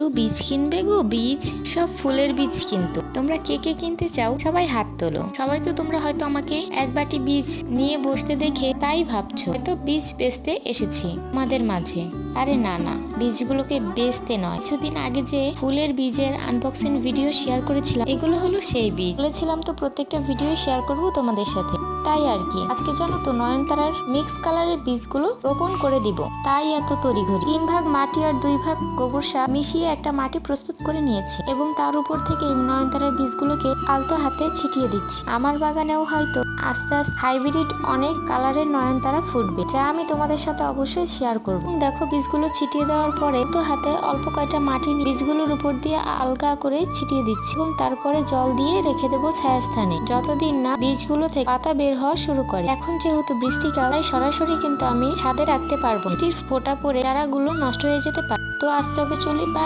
তো বীজ কিনবে গো, বীজ, সব ফুলের বীজ কিন্তু। তোমরা কে কে কিনতে চাও? সবাই হাত তোলো। সবাই তো তোমরা হয়তো আমাকে এক বাটি বীজ নিয়ে বসতে দেখে তাই ভাবছ। তো বীজ বেচতে এসেছি আমাদের মাঝে। আরে না না, বীজগুলোকে বেচতে নয়। কিছুদিন আগে যে ফুলের বীজের আনবক্সিং ভিডিও শেয়ার করেছিলাম, এগুলো হলো সেই বীজ। বলেছিলাম তো প্রত্যেকটা ভিডিও শেয়ার করব তোমাদের সাথে। তাই আর কি। আজকে জানো তো নয়নতারার মিক্স কালারের বীজগুলো রোপণ করে দিব। তাই এত তড়িঘড়ি। তিন ভাগ মাটি আর দুই ভাগ গোবর সার মিশিয়ে একটা মাটি প্রস্তুত করে নিয়েছি এবং তার উপর থেকে নয়নতারার বীজগুলোকে আলতো হাতে ছিটিয়ে দিচ্ছি। আমার বাগানেও হয়তো আস্তে আস্তে হাইব্রিড অনেক কালারের নয়নতারা ফুটবে, যা আমি তোমাদের সাথে অবশ্যই শেয়ার করব। দেখো, বীজগুলো ছিটিয়ে দেওয়ার পরে তো হাতে অল্প কয়টা মাটি বীজগুলোর উপর দিয়ে আলগা করে ছিটিয়ে দিচ্ছি এবং তারপরে জল দিয়ে রেখে দেবো ছায়াস্থানে। যতদিন না বীজগুলো থেকে পাতা বের হওয়া শুরু করে, এখন যেহেতু বৃষ্টি কালাই সরাসরি কিন্তু আমি ছাদে রাখতে পারব বৃষ্টির ফোঁটা পড়ে চারাগুলো নষ্ট হয়ে যেতে পারে। তো আজ তবে চলি